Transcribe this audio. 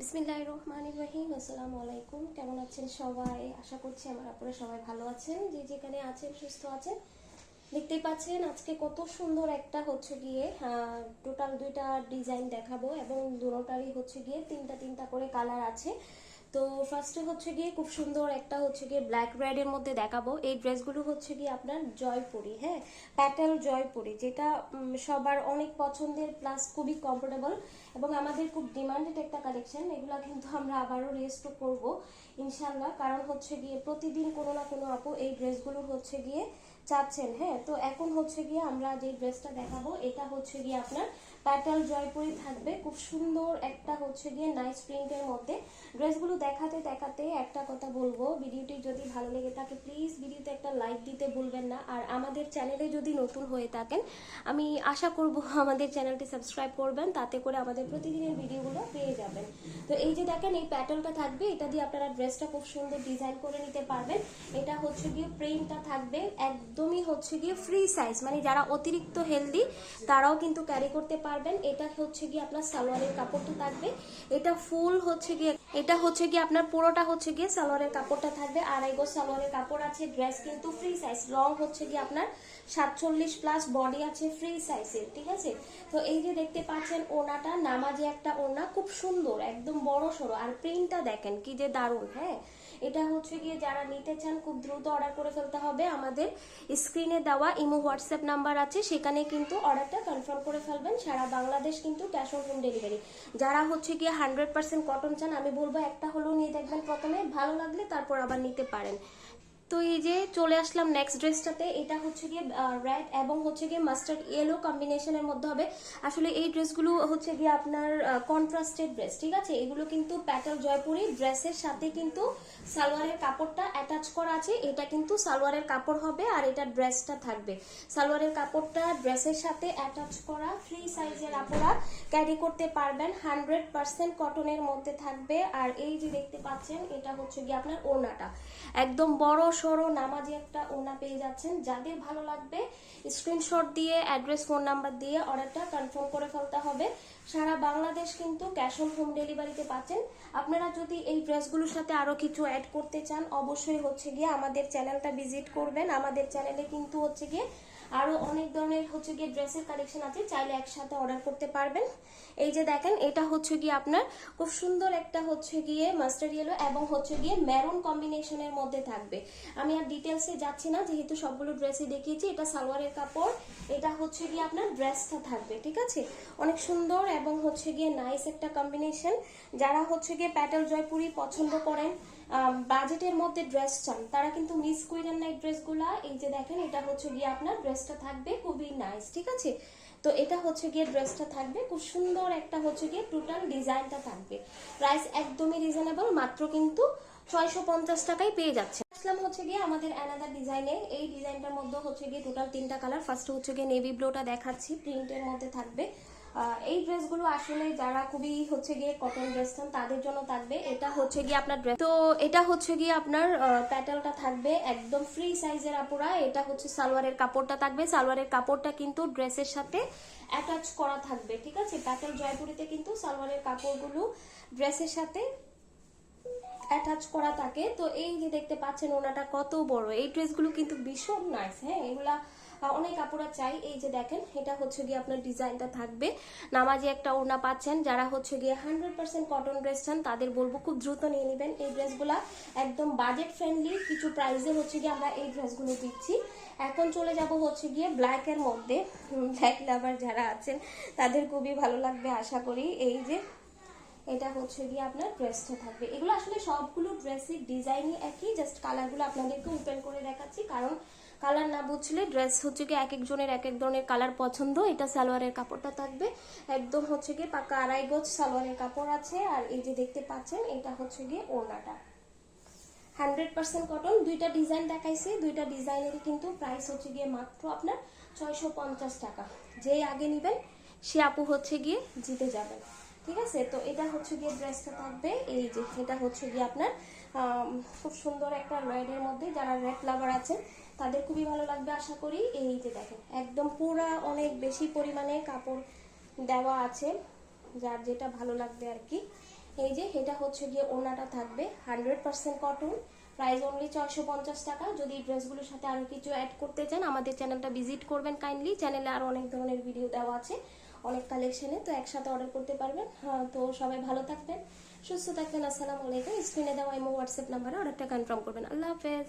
বিসমিল্লাহ রহমান রহিম আসসালামু আলাইকুম কেমন আছেন সবাই? আশা করছি আমার আপনারা সবাই ভালো আছেন। যে যেখানে আছেন, সুস্থ আছেন। দেখতেই পাচ্ছেন আজকে কত সুন্দর একটা হচ্ছে গিয়ে টোটাল দুইটা ডিজাইন দেখাবো এবং দুটোটারই হচ্ছে গিয়ে তিনটা তিনটা করে কালার আছে। তো ফার্স্টে হচ্ছে গিয়ে খুব সুন্দর একটা হচ্ছে গিয়ে ব্ল্যাক রেডের মধ্যে দেখাবো। এই ড্রেসগুলো হচ্ছে গিয়ে আপনার জয়পুরি হ্যাঁ? প্যাটেল জয়পুরি, যেটা সবার অনেক পছন্দের প্লাস খুবই কমফোর্টেবল এবং আমাদের খুব ডিমান্ডেড একটা কালেকশন এগুলো কিন্তু আমরা আবারও রেস্টও করব ইনশাল্লাহ কারণ হচ্ছে গিয়ে প্রতিদিন কোনো না কোনো আপু এই ড্রেসগুলো হচ্ছে গিয়ে চাচ্ছেন হ্যাঁ? তো এখন হচ্ছে গিয়ে আমরা যে ড্রেসটা দেখাবো, এটা হচ্ছে গিয়ে আপনার প্যাটেল জয়পুরি থাকবে। খুব সুন্দর একটা হচ্ছে গিয়ে নাইস প্রিন্টের মধ্যে। ড্রেসগুলো দেখাতে দেখাতে একটা কথা বলব, ভিডিওটি যদি ভালো লেগে থাকে প্লিজ ভিডিওতে একটা লাইক দিতে ভুলবেন না। আর আমাদের চ্যানেলে যদি নতুন হয়ে থাকেন, আমি আশা করব আমাদের চ্যানেলটি সাবস্ক্রাইব করবেন, তাতে করে আমাদের প্রতিদিনের ভিডিওগুলো পেয়ে যাবেন। তো এই যে দেখেন, এই প্যাটেলটা থাকবে, এটা দিয়ে আপনারা ড্রেসটা খুব সুন্দর ডিজাইন করে নিতে পারবেন। এটা হচ্ছে গিয়ে প্রিন্টটা থাকবে একদমই হচ্ছে গিয়ে ফ্রি সাইজ মানে যারা অতিরিক্ত হেলদি তারাও কিন্তু ক্যারি করতে পারবেন। এটা হচ্ছে গিয়ে আপনার সালোয়ারের কাপড়টা থাকবে। এটা ফুল হচ্ছে গিয়ে, এটা হচ্ছে গিয়ে আপনার পুরোটা হচ্ছে গিয়ে সালোয়ারের কাপড়টা থাকবে। আড়াই গজ সালোয়ারের কাপড় আছে ড্রেস কিন্তু ফ্রি সাইজ লং হচ্ছে গিয়ে আপনার সাতচল্লিশ প্লাস বডি আছে ফ্রি সাইজের ঠিক আছে? তো এই যে দেখতে পাচ্ছেন ওনাটা, নামাজে একটা ওনা খুব সুন্দর, একদম বড় সড়ো। আর প্রিন্টটা দেখেন, কি যে দারুণ হ্যাঁ? এটা হচ্ছে গিয়ে যারা নিতে চান, খুব দ্রুত অর্ডার করে ফেলতে হবে। আমাদের স্ক্রিনে দেওয়া ইমো হোয়াটসঅ্যাপ নাম্বার আছে, সেখানে কিন্তু অর্ডারটা কনফার্ম করে ফেলবেন। সারা বাংলাদেশ কিন্তু ক্যাশ অন হোম ডেলিভারি। যারা হচ্ছে গিয়ে হান্ড্রেড পার্সেন্ট কটন চান, আমি বলব একটা হলেও নিয়ে দেখবেন প্রথমে। ভালো লাগলে তারপর আবার নিতে পারেন। তো এই যে চলে আসলাম নেক্সট ড্রেসটাতে এটা হচ্ছে গিয়ে রেড এবং হচ্ছে গিয়ে মাস্টার্ড ইয়েলো কম্বিনেশনের মধ্যে হবে। আসলে এই ড্রেসগুলো হচ্ছে গিয়ে আপনার কন্ট্রাস্টেড ড্রেস ঠিক আছে? এগুলো কিন্তু প্যাটেল জয়পুরি ড্রেসের সাথে কিন্তু সালোয়ারের কাপড়টা অ্যাটাচ করা আছে। এটা কিন্তু সালোয়ারের কাপড় হবে আর এটা ড্রেসটা থাকবে। সালোয়ারের কাপড়টা ড্রেসের সাথে অ্যাটাচ করা ফ্রি সাইজের আপনারা ক্যারি করতে পারবেন। হান্ড্রেড পার্সেন্ট কটনের মধ্যে থাকবে। আর এই যে দেখতে পাচ্ছেন, এটা হচ্ছে গিয়ে আপনার ওনাটা একদম বড় সড়ো নামাজি একটা ওনা পেয়ে যাচ্ছেন। যাদের ভালো লাগবে স্ক্রিনশট দিয়ে অ্যাড্রেস ফোন নাম্বার দিয়ে অর্ডারটা কনফার্ম করে ফেলতে হবে। সারা বাংলাদেশ কিন্তু ক্যাশ অন হোম ডেলিভারিতে পাচ্ছেন। আপনারা যদি এই ড্রেসগুলোর সাথে আরও কিছু অ্যাড করতে চান, অবশ্যই হচ্ছে গিয়ে আমাদের চ্যানেলটা ভিজিট করবেন। আমাদের চ্যানেলে কিন্তু হচ্ছে গিয়ে আরও অনেক ধরনের হচ্ছে গিয়ে ড্রেসের কালেকশন আছে, চাইলে একসাথে অর্ডার করতে পারবেন। এই যে দেখেন, এটা হচ্ছে গিয়ে আপনার খুব সুন্দর একটা হচ্ছে গিয়ে মাস্টার ইয়েলো এবং হচ্ছে গিয়ে ম্যারুন কম্বিনেশনের মধ্যে থাকবে। আমি আর ডিটেলসে যাচ্ছি না, যেহেতু সবগুলো ড্রেসই দেখিয়েছি, এটা সালোয়ারের কাপড়, এটা হচ্ছে গিয়ে আপনার ড্রেসটা থাকবে, ঠিক আছে? অনেক সুন্দর এবং হচ্ছে গিয়ে নাইস একটা কম্বিনেশন যারা হচ্ছে গিয়ে প্যাটেল জয়পুরি পছন্দ করেন বাজেটের মধ্যে ড্রেস চান, তারা কিন্তু মিস করেন না এই ড্রেসগুলা এই যে দেখেন, এটা হচ্ছে গিয়ে আপনার ড্রেসটা থাকবে খুবই নাইস ঠিক আছে? তো এটা হচ্ছে গিয়ে ড্রেসটা থাকবে, খুব সুন্দর একটা হচ্ছে গিয়ে টোটাল ডিজাইনটা থাকবে। প্রাইস একদমই রিজনেবল মাত্র কিন্তু ছয়শো পঞ্চাশ টাকায় পেয়ে যাচ্ছে। আসলাম হচ্ছে গিয়ে আমাদের অ্যানাদার ডিজাইনে এই ডিজাইনটার মধ্যে হচ্ছে গিয়ে টোটাল তিনটা কালার ফার্স্ট হচ্ছে গিয়ে নেভি ব্লুটা দেখাচ্ছি প্রিন্টের মধ্যে থাকবে। এই ড্রেসগুলো আসলে যারা খুবই হচ্ছে গিয়ে কটন ড্রেস চান, তাদের জন্য থাকবে। এটা হচ্ছে গিয়ে আপনার ড্রেস তো এটা হচ্ছে গিয়ে আপনার প্যাটেলটা থাকবে একদম ফ্রি সাইজের আপুরা। এটা হচ্ছে সালোয়ারের কাপড়টা থাকবে। সালোয়ারের কাপড়টা কিন্তু ড্রেসের সাথে অ্যাটাচ করা থাকবে, ঠিক আছে? প্যাটেল জয়পুরিতে কিন্তু সালোয়ারের কাপড়গুলো ড্রেসের সাথে অ্যাটাচ করা থাকে। তো এই যে দেখতে পাচ্ছেন ওনাটা কত বড়। এই ড্রেসগুলো কিন্তু ভীষণ নাইস হ্যাঁ? এগুলা অনেক কাপড়া চাই। এই যে দেখেন, এটা হচ্ছে গিয়ে আপনার ডিজাইনটা থাকবে। নামাজি একটা ওড়না পাচ্ছেন, যারা হচ্ছে গিয়ে হান্ড্রেড পার্সেন্ট কটন ড্রেস চান, তাদের বলব খুব দ্রুত নিয়ে নেবেন। এই ড্রেসগুলা একদম বাজেট ফ্রেন্ডলি কিছু প্রাইসে হচ্ছে গিয়ে আমরা এই ড্রেসগুলো দিচ্ছি। এখন চলে যাব হচ্ছে গিয়ে ব্ল্যাকের মধ্যে। ব্ল্যাক লাভার যারা আছেন, তাদের খুবই ভালো লাগবে, আশা করি। এই যে এটা হচ্ছে গিয়ে আপনার ড্রেসটা থাকবে। এগুলো আসলে সবগুলো ড্রেসের ডিজাইনই একই জাস্ট কালারগুলো আপনাদেরকে ওপেন করে দেখাচ্ছি। কারণ কালার না বুঝলে ড্রেস হচ্ছে গিয়ে এক একজনের এক এক ধরনের কালার পছন্দ, এটা সালোয়ারের কাপড়টা থাকবে। একদম হচ্ছে গিয়ে পাকা আড়াই গজ সালোয়ারের কাপড় আছে, আর এই যে দেখতে পাচ্ছেন, এটা হচ্ছে গিয়ে ওড়নাটা। হান্ড্রেড পার্সেন্ট কটন দুইটা ডিজাইন দেখাইছি। দুইটা ডিজাইনেরই কিন্তু প্রাইস হচ্ছে গিয়ে মাত্র আপনার ছয়শো পঞ্চাশ টাকা। যে আগে নেবেন, সে আপু হচ্ছে গিয়ে জিতে যাবেন। ঠিক আছে? তো এটা হচ্ছে গিয়ে ড্রেসটা থাকবে। এই যে এটা হচ্ছে গিয়ে আপনার খুব সুন্দর একটা রেডের মধ্যে যারা রেড লাভার আছেন, তাদের খুবই ভালো লাগবে আশা করি। এই যে দেখেন, একদম পুরা অনেক বেশি পরিমাণে কাপড় দেওয়া আছে, যার যেটা ভালো লাগবে আর কি। এই যে এটা হচ্ছে গিয়ে ওনাটা থাকবে, hundred percent cotton. Price only ছয়শো পঞ্চাশ টাকা। যদি ড্রেসগুলোর সাথে আরও কিছু অ্যাড করতে চান, আমাদের চ্যানেলটা ভিজিট করবেন কাইন্ডলি চ্যানেলে আরও অনেক ধরনের ভিডিও দেওয়া আছে। অনেক কালেকশনে তো একসাথে অর্ডার করতে পারবেন। হ্যাঁ তো সবাই ভালো থাকবেন, সুস্থ থাকবেন, আসসালামু আলাইকুম। স্ক্রিনে দেওয়া এমো হোয়াটসঅ্যাপ নাম্বারে অর্ডারটা কনফার্ম করবেন। আল্লাহ হাফেজ।